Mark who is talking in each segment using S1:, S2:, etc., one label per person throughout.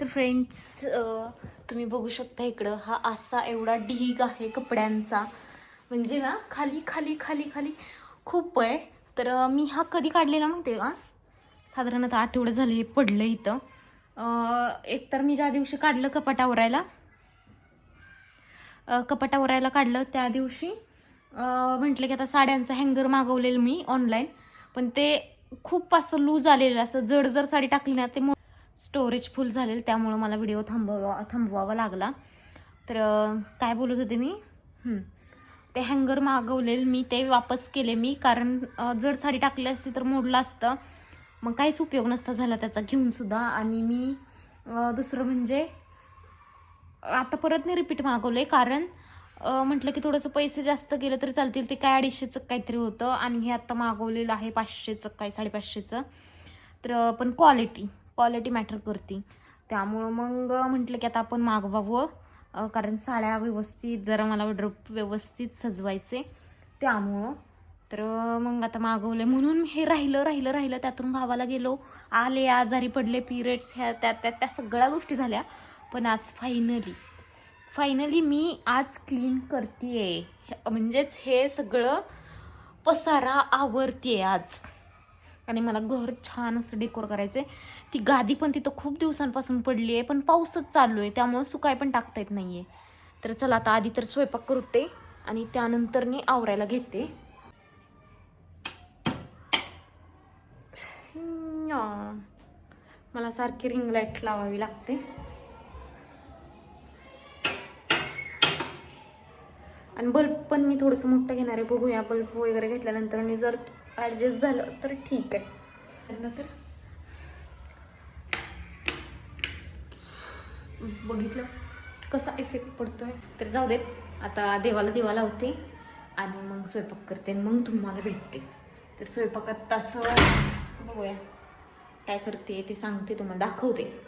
S1: तर फ्रेंड्स तुम्ही बघू शकता इकडं हा असा एवढा ढीग आहे कपड्यांचा. म्हणजे ना खाली खाली खाली खाली खूप आहे. तर मी हा कधी काढलेला म्हणते का? साधारणतः आठवडं झाले हे पडलं इथं. एक तर मी ज्या दिवशी काढलं कपाटा ओरायला कपाटा ओरायला काढलं त्या दिवशी म्हटलं की आता साड्यांचं हँगर मागवलेलं मी ऑनलाईन पण ते खूप असं लूज आलेलं असं जड जर साडी टाकली ना ते स्टोरेज फुल झालेलं त्यामुळं मला व्हिडिओ थांबवा थांबवावा लागला. तर काय बोलत होते मी? ते हँगर मागवलेलं मी ते वापस केले मी कारण जड साडी टाकली असती तर मोडलं असतं. मग काहीच उपयोग नसता झाला त्याचा घेऊन सुद्धा. आणि मी दुसरं म्हणजे आता परत नाही रिपीट मागवले कारण म्हटलं की थोडंसं पैसे जास्त गेलं तरी चालतील. ते काय अडीचशेचं काहीतरी होतं. आणि हे आत्ता मागवलेलं आहे पाचशेचं काय साडेपाचशेचं. तर पण क्वालिटी क्वालिटी मॅटर करते. त्यामुळं मग म्हटलं की आता आपण मागवावं कारण साड्या व्यवस्थित जरा मला ड्रप व्यवस्थित सजवायचे. त्यामुळं तर मग आता मागवले म्हणून हे राहिलं राहिलं राहिलं. त्यातून गावाला गेलो. आले आजारी पडले पिरियड्स ह्या त्या त्या त्या सगळ्या गोष्टी झाल्या. पण आज फायनली फायनली मी आज क्लीन करते म्हणजेच हे सगळं पसारा आवरतीये आज. आणि मला घर छान असं डेकोर करायचं आहे ती गादी पण तिथं खूप दिवसांपासून पडली आहे पण पाऊसच चालू आहे त्यामुळं सुकाय पण टाकता येत नाही आहे तर चला आता आधी तर स्वयंपाक करते आणि त्यानंतर मी आवरायला घेते. मला सारखी रिंग लाइट लावावी लागते. आणि बल्ब पण मी थोडंसं मोठं घेणार आहे बघूया बल्ब वगैरे घेतल्यानंतर आणि जर ॲडजस्ट झालं तर ठीक आहे. त्यांना तर? बघितलं. कसा इफेक्ट पडतोय? तर जाऊ देत आता देवाला दिवा लावते आणि मग स्वयंपाक करते आणि मग तुम्हाला भेटते. तर स्वयंपाकात तसं बघूया. काय करते ते सांगते तुम्हाला दाखवते.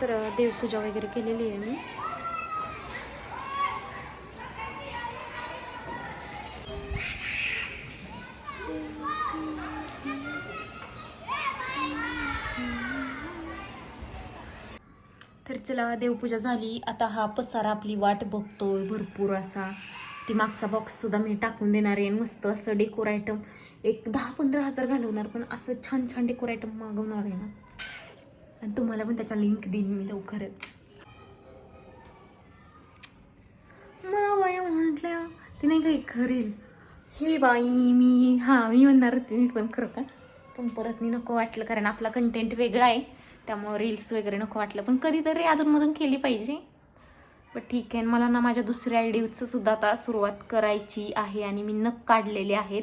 S1: तर देवपूजा वगैरे केलेली आहे मी. तर चला देवपूजा झाली. आता हा पसारा आपली वाट बघतोय भरपूर असा. ती मागचा बॉक्स सुद्धा मी टाकून देणार आहे. मस्त असं डेकोर आयटम एक दहा पंधरा हजार घालवणार पण असं छान छान डेकोर आयटम मागवणार आहे ना. आणि तुम्हाला पण त्याच्या लिंक देईन मी लवकरच. मला बाया म्हटल्या ती नाही काही करेल. हे बाई मी हां मी म्हणणार तुम्ही मी पण करू का? पण परत मी नको वाटलं कारण आपला कंटेंट वेगळा आहे. त्यामुळं रील्स वगैरे नको वाटलं. पण कधीतरी अधूनमधून केली पाहिजे. पण ठीक आहे मला ना माझ्या दुसऱ्या आयडिओचं सुद्धा आता सुरुवात करायची आहे आणि मी नख काढलेले आहेत.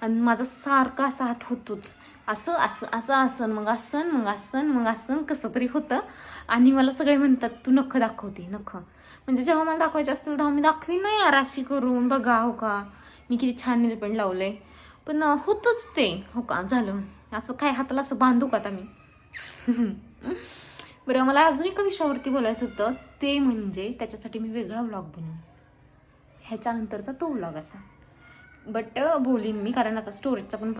S1: आणि माझा सारखा असा हात होतोच. असं असं असं आसन मग आसन मग आसन मग आसन कसं तरी होतं. आणि मला सगळे म्हणतात तू नख दाखवते नख. म्हणजे जेव्हा मला दाखवायचे असतील तेव्हा मी दाखवीन नाही यार अशी करून बघा हो का मी किती छान नेलपेंट लावलंय. पण अं, होतंच ते हो का झालं. असं काय हाताला असं बांधू का आता मी? बरं मला अजून एका विषयावरती बोलायचं होतं. ते म्हणजे त्याच्यासाठी मी वेगळा व्लॉग बनवू ह्याच्यानंतरचा तो व्लॉग असा. बट बोलीन मी कारण आता स्टोरेजचा पण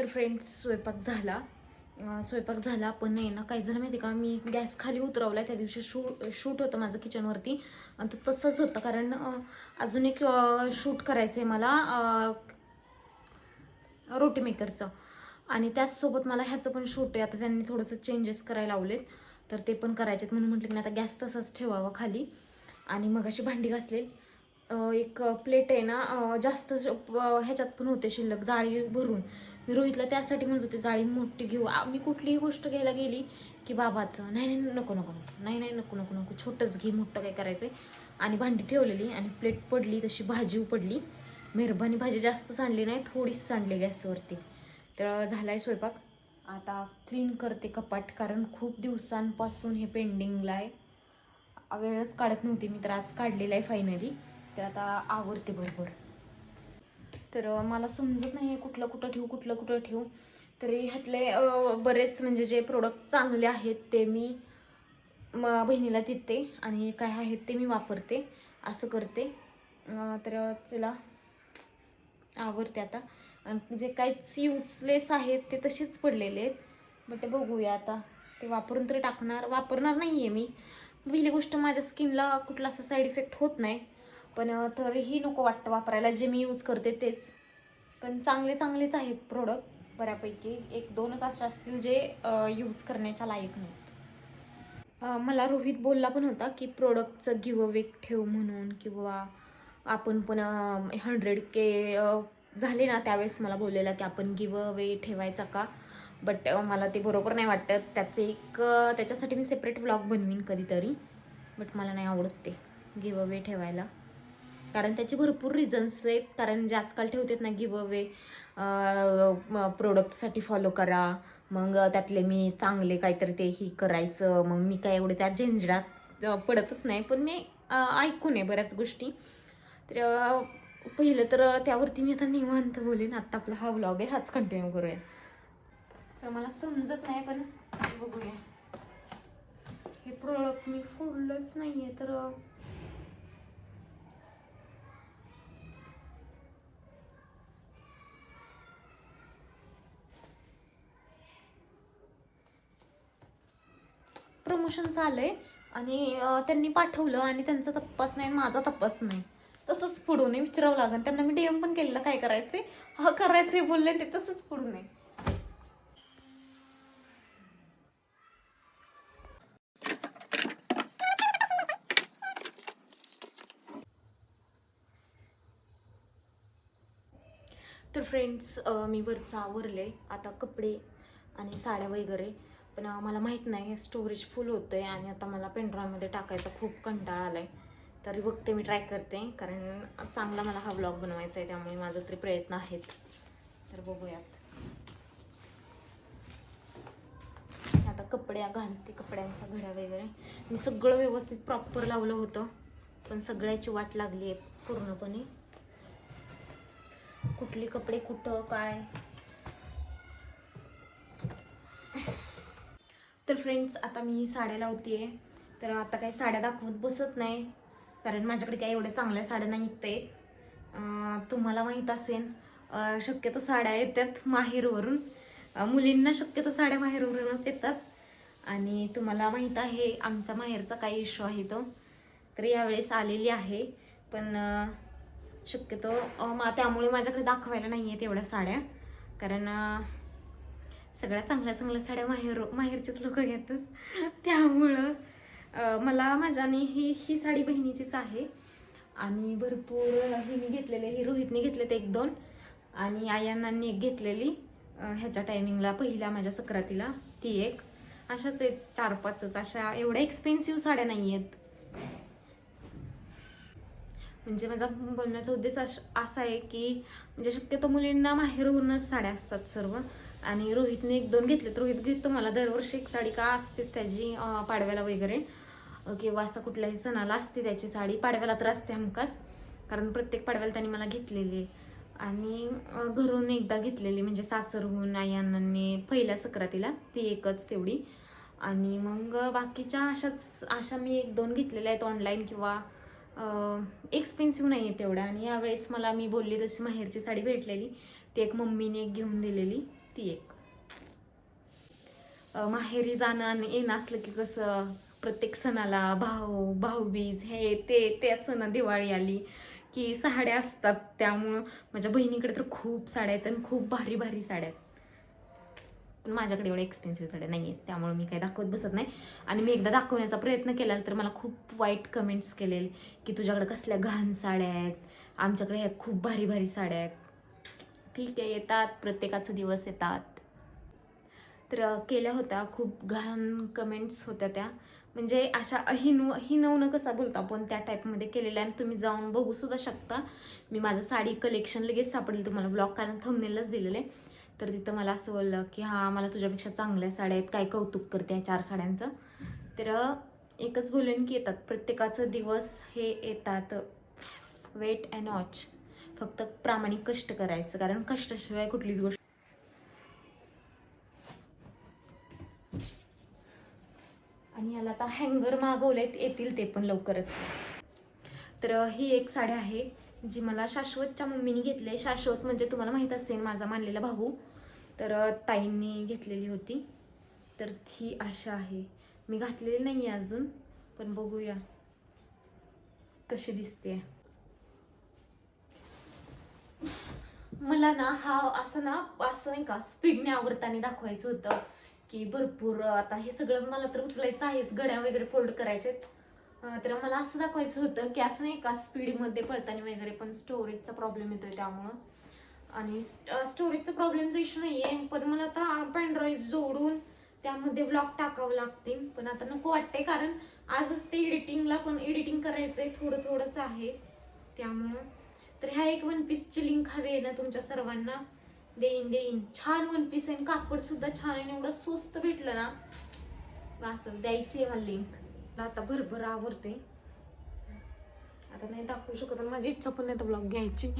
S1: तर फ्रेंड्स स्वयंपाक झाला. स्वयंपाक झाला. पण नाही ना काय झालं माहिती का मी गॅस खाली उतरवला त्या दिवशी शू शूट होतं माझं किचनवरती आणि तो तसंच होतं. कारण अजून एक शूट करायचं आहे मला रोटी मेकरचं आणि त्याचसोबत मला ह्याचं पण शूट आहे. आता त्यांनी थोडंसं चेंजेस करायला लावलेत. तर ते पण करायचे म्हणून म्हटलं की नाही आता गॅस तसाच ठेवावा खाली. आणि मग अशी भांडी घासले एक प्लेट आहे ना जास्त ह्याच्यात पण होते शिल्लक. जाळी भरून. मी रोहितला त्यासाठी म्हणत होते जाळी मोठी घेऊ. मी कुठलीही गोष्ट घ्यायला गेली की बाबाचं नाही नाही नको नको नको नाही नाही नको नको नको छोटंच घे मोठं काय करायचं आणि भांडी ठेवलेली आणि प्लेट पडली तशी भाजी पडली मेहरबानी भाजी जास्त सांडली नाही थोडीच सांडली गॅसवरती. तर झाला आहे स्वयंपाक. आता क्लीन करते कपाट कारण खूप दिवसांपासून हे पेंडिंगला आहे. वेळच काढत नव्हती मी तर आज काढलेला आहे फायनली तर आता आवडते भरभर. तर मला समजत नाही कुठलं कुठं ठेवू कुठलं कुठं ठेवू. तरी ह्यातले बरेच म्हणजे जे प्रोडक्ट चांगले आहेत ते मी म बहिणीला देते आणि काय आहेत ते मी वापरते असं करते. तर चला आवडते आता. आणि जे काहीच युजलेस आहेत ते तसेच पडलेले आहेत. बट ते बघूया आता. ते वापरून तरी टाकणार वापरणार नाही आहे मी. पहिली गोष्ट माझ्या स्किनला कुठला असा साईड इफेक्ट होत नाही. पण तरीही नको वाटतं वापरायला. जे मी यूज करते तेच. पण चांगले चांगलेच आहेत प्रोडक्ट बऱ्यापैकी. एक दोनच असे असतील जे यूज करण्याच्या लायक नाहीत. मला रोहित बोलला पण होता की प्रोडक्टचं गिव अवे ठेव म्हणून किंवा आपण पण हंड्रेड के झाले ना त्यावेळेस मला बोललेलं की आपण गिव अवे ठेवायचा का? बट मला ते बरोबर नाही वाटत. त्याचे एक त्याच्यासाठी मी सेपरेट व्लॉग बनवीन कधीतरी. बट मला नाही आवडत ते गिव अवे ठेवायला. कारण त्याचे भरपूर रिझन्स आहेत. कारण जे आजकाल ठेवतात ना गिव अवे प्रोडक्टसाठी फॉलो करा. मग त्यातले मी चांगले काहीतरी ते ही करायचं. मग मी काय एवढे त्या झेंजडात पडतच नाही. पण मी ऐकून आहे बऱ्याच गोष्टी. तर पहिलं तर त्यावरती मी आता निवांत बोलेन. आत्ता आपला हा ब्लॉग आहे. हाच कंटिन्यू करूया. तर मला समजत नाही पण बघूया. हे प्रोडक्ट मी फोडलंच नाही आहे तर प्रमोशन आणि त्यांनी पाठवलं आणि त्यांचा तपास नाही आणि माझा तपास नाही. तसंच पुढू नये विचारावं लागेल. त्यांना मी डीएम पण केलेलं काय करायचे? हा करायचे बोलले ते तसंच पुढू नये तर फ्रेंड्स मी वरचं आवरले. आता कपडे आणि साड्या वगैरे पण मला माहीत नाही स्टोरेज फुल होतं आहे आणि आता मला पेनड्रॉयमध्ये टाकायचा खूप कंटाळा आला आहे तरी बघते मी ट्राय करते. कारण चांगला मला हा व्लॉग बनवायचा आहे त्यामुळे माझा तरी प्रयत्न आहेत. तर बघूयात. आता कपड्या घालते कपड्यांच्या घड्या वगैरे. मी सगळं व्यवस्थित प्रॉपर लावलं होतं पण सगळ्याची वाट लागली आहे पूर्णपणे. कुठले कपडे कुठं काय? तर फ्रेंड्स आता मी साड्या लावते तर आता काही साड्या दाखवत बसत नाही. कारण माझ्याकडे काही एवढ्या चांगल्या साड्या नाही ते तुम्हाला माहीत असेल शक्यतो साड्या येतात माहेरवरून. मुलींना शक्यतो साड्या माहेरवरूनच येतात. आणि तुम्हाला माहीत आहे आमच्या माहेरचा काही इश्यू आहे तो. तर यावेळेस आलेली आहे. पण शक्यतो मा त्यामुळे माझ्याकडे दाखवायला नाही आहेत एवढ्या साड्या. कारण सगळ्या चांगल्या चांगल्या साड्या माहेर माहेरचेच लोक घेतात. त्यामुळं मला माझ्याने ही ही साडी बहिणीचीच आहे. आणि भरपूर हे मी घेतलेले ही रोहितने घेतलेत एक दोन. आणि आयांनांनी एक घेतलेली. ह्याच्या टायमिंगला पहिल्या माझ्या सक्रातीला ती एक. अशाच आहेत चार पाचच. अशा एवढ्या एक्सपेन्सिव्ह साड्या नाही आहेत म्हणजे माझा बोलण्याचा उद्देश असा आहे की म्हणजे शक्यतो मुलींना माहेरवरूनच साड्या असतात सर्व. आणि रोहितने एक दोन घेतले रोहित घेतो मला दरवर्षी एक साडी का असतेच त्याची पाडव्याला वगैरे. किंवा असं कुठल्याही सणाला असते त्याची साडी. पाडव्याला तर असते हमखास कारण प्रत्येक पाडव्याला त्यांनी मला घेतलेली आहे. आणि घरून एकदा घेतलेली म्हणजे सासरहून आई अण्णांनी पहिल्या सक्रातीला. ती एकच तेवढी. आणि मग बाकीच्या अशाच अशा मी एक दोन घेतलेल्या आहेत ऑनलाईन किंवा एक्सपेन्सिव्ह नाही आहे तेवढ्या. आणि यावेळेस मला मी बोलली तशी माहेरची साडी भेटलेली. ती एक मम्मीने एक घेऊन दिलेली. ती एक. माहेरी जाणं आणि येणं असलं की कसं प्रत्येक सणाला भाऊ भाऊबीज हे ते त्या सण दिवाळी आली की साड्या असतात त्यामुळं माझ्या बहिणीकडे तर खूप साड्या आहेत आणि खूप भारी भारी साड्या आहेत. पण माझ्याकडे एवढ्या एक्सपेन्सिव्ह साड्या नाही आहेत त्यामुळे मी काही दाखवत बसत नाही. आणि मी एकदा दाखवण्याचा प्रयत्न केला तर मला खूप वाईट कमेंट्स केले की तुझ्याकडे कसल्या घाण साड्या आहेत आमच्याकडे ह्या खूप भारी भारी साड्या आहेत. ठीक आहे येतात प्रत्येकाचे दिवस येतात. तर केल्या होत्या खूप घाण कमेंट्स होत्या त्या. म्हणजे अशा अहिनू हिनवणं कसा बोलतो आपण त्या टाईपमध्ये केलेल्या आणि तुम्ही जाऊन बघू सुद्धा शकता. मी माझं साडी कलेक्शन लगेच सापडेल तुम्हाला ब्लॉग कारण थंबनेलच दिलेले. तर तिथं मला असं बोललं की हां मला तुझ्यापेक्षा चांगल्या साड्या आहेत. काय कौतुक करते या चार साड्यांचं? तर एकच बोलेन की येतात. प्रत्येकाचं दिवस हे येतात. वेट अँड वॉच फक्त प्रामाणिक कष्ट करायचं कारण कष्टाशिवाय कुठलीच गोष्ट आणि याला आता हँगर मागवलेत येतील ते पण लवकरच. तर ही एक साडी आहे जी मला शाश्वतच्या मम्मीने घेतली आहे. शाश्वत म्हणजे तुम्हाला माहीत असेल माझा मानलेला भाऊ. तर ताईंनी घेतलेली होती. तर ही आशा आहे. मी घातलेली नाही आहे अजून पण बघूया कशी दिसते मला ना हा असं ना असं नाही का स्पीडने आवडताना दाखवायचं होतं की भरपूर आता हे सगळं मला तर उचलायचं आहेच गड्या वगैरे फोल्ड करायचेत. तर मला असं दाखवायचं होतं की असं नाही का स्पीडमध्ये पळताना वगैरे पण स्टोरेजचा प्रॉब्लेम येतोय त्यामुळं. आणि स्टोरेजचा प्रॉब्लेमचा इश्यू नाही आहे पण मला आता पॅन्ड्रॉईड जोडून त्यामध्ये ब्लॉग टाकावं लागतील. पण आता नको वाटते कारण आजच ते एडिटिंगला पण एडिटिंग करायचं आहे थोडं थोडंच आहे. त्यामुळं तर ह्या एक वन पीसची लिंक हवी आहे ना तुमच्या सर्वांना. देईन देईन. छान वन पीस आहे कापड सुद्धा छान आहे एवढं स्वस्त भेटलं ना. असंच द्यायची आहे मला लिंक आता भरभर आवडते. आता नाही दाखवू शकत माझी इच्छा पण नाही तर ब्लॉग घ्यायची.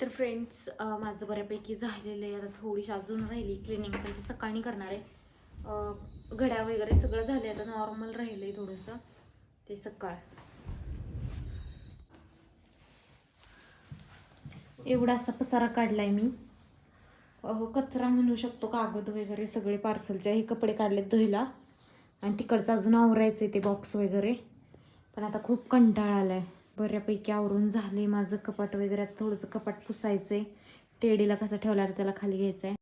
S1: तर फ्रेंड्स माझं बऱ्यापैकी झालेलं आहे. आता थोडीशी अजून राहिली क्लिनिंग पण ती सकाळी करणार आहे. घड्या वगैरे सगळं झाले आता नॉर्मल राहिलं आहे थोडंसं. ते सकाळ. एवढा असा पसारा आहे मी. अहो कचरा म्हणू शकतो कागद वगैरे सगळे पार्सलचे. हे कपडे काढलेत धुयला. आणि तिकडचं अजून आवरायचं आहे ते बॉक्स वगैरे. पण आता खूप कंटाळा आहे बऱ्यापैकी आवरून झाले माझं कपाट वगैरे. आता थोडंसं कपाट पुसायचं आहे टेडीला कसं ठेवला तर त्याला खाली घ्यायचं आहे